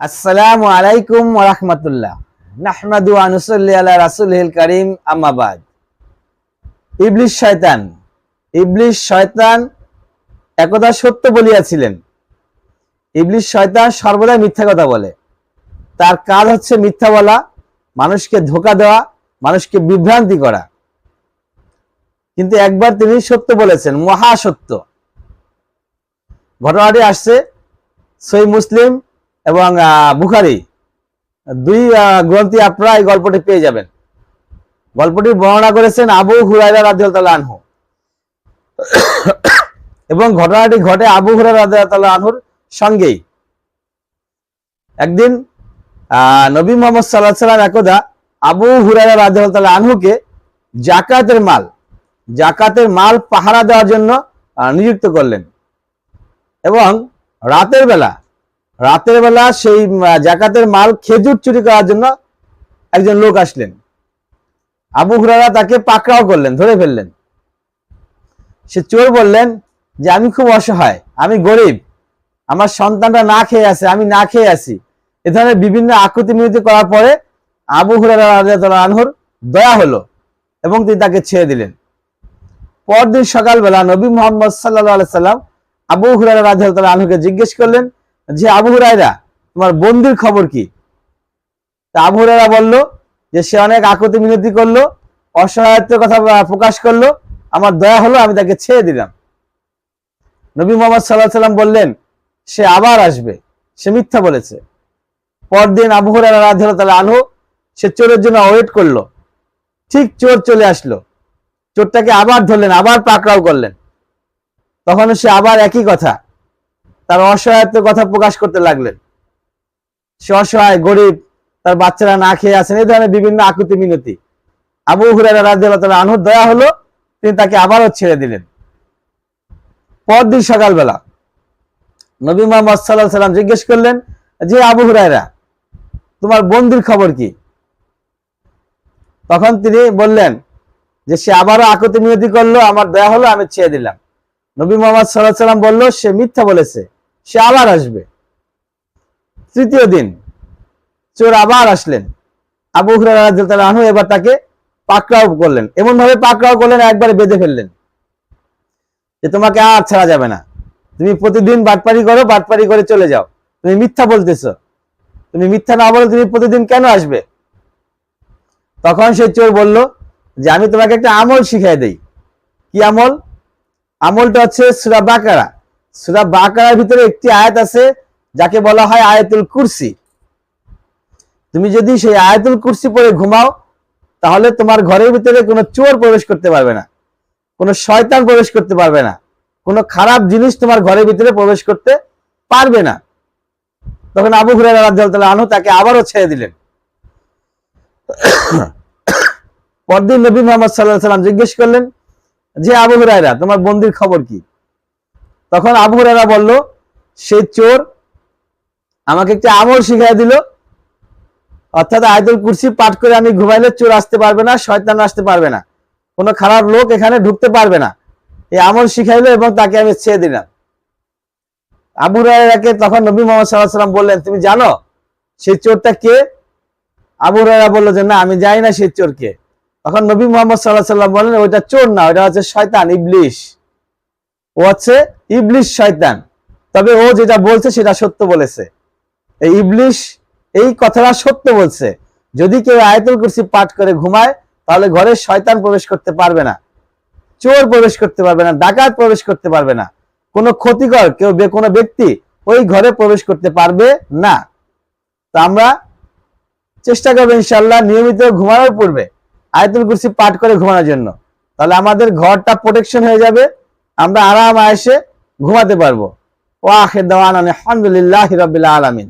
আসসালামু আলাইকুম ওরহমতুল্লাহ নাহমাদু আনুসল্লি আলা রাসুলহিল করিম আম্মাবাদ ইবলিশ শয়তান ইবলিশ শয়তান একদা সত্য বলিয়াছিলেন। ইবলিশ শয়তান সর্বদা মিথ্যা কথা বলে। তার কাজ হচ্ছে মিথ্যা বলা, মানুষকে ধোকা দেওয়া, মানুষকে বিভ্রান্তি করা। কিন্তু একবার তিনি সত্য বলেছেন মহাসত্য ঘটনাটি আসছে সই মুসলিম এবং বুখারি। দুই গ্রন্থে আপনারা এই গল্পটি পেয়ে যাবেন। গল্পটি বর্ণনা করেছেন আবু হুরাইরা রাদিয়াল্লাহু আনহু। এবং ঘটনাটি ঘটে আবু হুরাইরা রাদিয়াল্লাহু আনহুর সঙ্গেই। একদিন নবী মোহাম্মদ সাল্লাহ সাল্লাম একদা আবু হুরাইরা রাদিয়াল্লাহু আনহুকে জাকাতের মাল জাকাতের মাল পাহারা দেওয়ার জন্য নিযুক্ত করলেন। এবং রাতের বেলা রাতের বেলা সেই জাকাতের মাল খেজুর চুরি করার জন্য একজন লোক আসলেন। আবু হুরারা তাকে পাকড়াও করলেন, ধরে ফেললেন। সে চোর বললেন যে, আমি খুব অসহায়, আমি গরিব, আমার সন্তানটা না খেয়ে আছে, আমি না খেয়ে আছি। এ ধরনের বিভিন্ন আকুতি মিনতি করার পরে আবু হুরারা আনহুর দয়া হলো এবং তিনি তাকে ছেড়ে দিলেন। পরদিন সকালবেলা নবী মোহাম্মদ সাল্লাহ সাল্লাম আবু হুরারা রাদিয়াল্লাহু আনহুকে জিজ্ঞেস করলেন যে আবু হুরাইরা তোমার বন্দির খবর কি? তা আবু হুরাইরা বলল যে সে অনেক আকুতি মিনতি করল, অসহায়ত্বের কথা প্রকাশ করল, আমার দয়া হলো, আমি তাকে ছেড়ে দিলাম। নবী মোহাম্মদ সাল্লাহ সাল্লাম বললেন, সে আবার আসবে, সে মিথ্যা বলেছে। পরদিন আবু হুরাইরা রাদিয়াল্লাহু আনহু, সে চোরের জন্য ওয়েট করল, ঠিক চোর চলে আসলো। চোরটাকে আবার ধরলেন, আবার পাকড়াও করলেন। তখন সে আবার একই কথা তার অসহায়ত্বের কথা প্রকাশ করতে লাগলেন। সে অসহায়, গরিব, তার বাচ্চারা না খেয়ে আছেন, এই ধরনের বিভিন্ন আকুতি মিনতি। আবু হুরারা তাআলা আনহুর দয়া হলো, তিনি তাকে আবারও ছেড়ে দিলেন। পরদিন সকালবেলা নবী মোহাম্মদ সাল্লাহ সাল্লাম জিজ্ঞেস করলেন যে আবু হুরায়রা, তোমার বন্দির খবর কি? তখন তিনি বললেন, যে সে আবারও আকুতি মিনতি করল, আমার দয়া হলো, আমি ছেড়ে দিলাম। নবী মোহাম্মদ সাল্লাহ সাল্লাম বলল, সে মিথ্যা বলেছে। সে আবার আসবে। তৃতীয় দিন, চোর আবার আসলেন। আবু হুরারা এবার তাকে পাকড়াও করলেন। এমন ভাবে পাকড়াও করলেন, একবারে বেঁধে ফেললেন। যে তোমাকে আর ছাড়া যাবে না। তুমি প্রতিদিন বাটপারি করো, বাটপারি করে চলে যাও। তুমি মিথ্যা বলতেছো। তুমি মিথ্যা না বলে তুমি প্রতিদিন কেন আসবে? তখন সে চোর বলল যে, আমি তোমাকে একটা আমল শিখাই দেই। কি আমল? আমলটা হচ্ছে সুরা বাকারা। সুরা বাকারার ভিতরে একটি আয়াত আছে, যাকে বলা হয় আয়াতুল কুরসি। তুমি যদি সেই আয়াতুল কুরসি পরে ঘুমাও, তাহলে তোমার ঘরের ভিতরে কোনো চোর প্রবেশ করতে পারবে না, কোনো শয়তান প্রবেশ করতে পারবে না, কোনো খারাপ জিনিস তোমার ঘরের ভিতরে প্রবেশ করতে পারবে না। তখন আবু রাদিয়াল্লাহু আনহু তাকে আবারও ছেড়ে দিলেন। পরদিন নবী মোহাম্মদ সাল্লাহ সাল্লাম জিজ্ঞেস করলেন যে আবু হুরায়রা, তোমার বন্দির খবর কি? তখন আবু হুরায়রা বলল সেই চোর আমাকে একটা আমল শিখাই দিল। অর্থাৎ আয়তুল কুরসি পাঠ করে আমি ঘুমাইলে চোর আসতে পারবে না, শয়তান আসতে পারবে না। কোনো খারাপ লোক এখানে ঢুকতে পারবে না। এই আমল শিখাইলো এবং তাকে আমি ছেড়ে দিলাম। আবু হুরায়রাকে তখন নবী মোহাম্মদ সাল্লাহ সাল্লাম বললেন, তুমি জানো সেই চোরটা কে? আবু হুরায়রা বলল যে, না, আমি জানি না সেই চোর কে তখন নবী মোহাম্মদ সাল্লাহ সাল্লাম বললেন, ওইটা চোর না, ওইটা হচ্ছে শয়তান, ইবলিশ। ও হচ্ছে ইবলিশ শয়তান। তবে ও যেটা বলছে সেটা সত্য বলেছে। এই ইবলিশ এই কথাটা সত্য বলছে। যদি কেউ আয়তুল কুরসি পাঠ করে ঘুমায়, তাহলে ঘরে শয়তান প্রবেশ করতে পারবে না। চোর প্রবেশ করতে পারবে না, ডাকাত প্রবেশ করতে পারবে না। কোনো ক্ষতিকর কেউ কোনো ব্যক্তি ওই ঘরে প্রবেশ করতে পারবে না। তো আমরা চেষ্টা করব ইনশাল্লাহ নিয়মিত ঘুমানোর পূর্বে আয়তুল কুরসি পাঠ করে ঘুমানোর জন্য। তাহলে আমাদের ঘরটা প্রোটেকশন হয়ে যাবে। আমরা আরাম আয়সে ঘুমাতে পারব। ওয়াহেদ আলহামদুলিল্লাহ রবিল্লা আলমিন।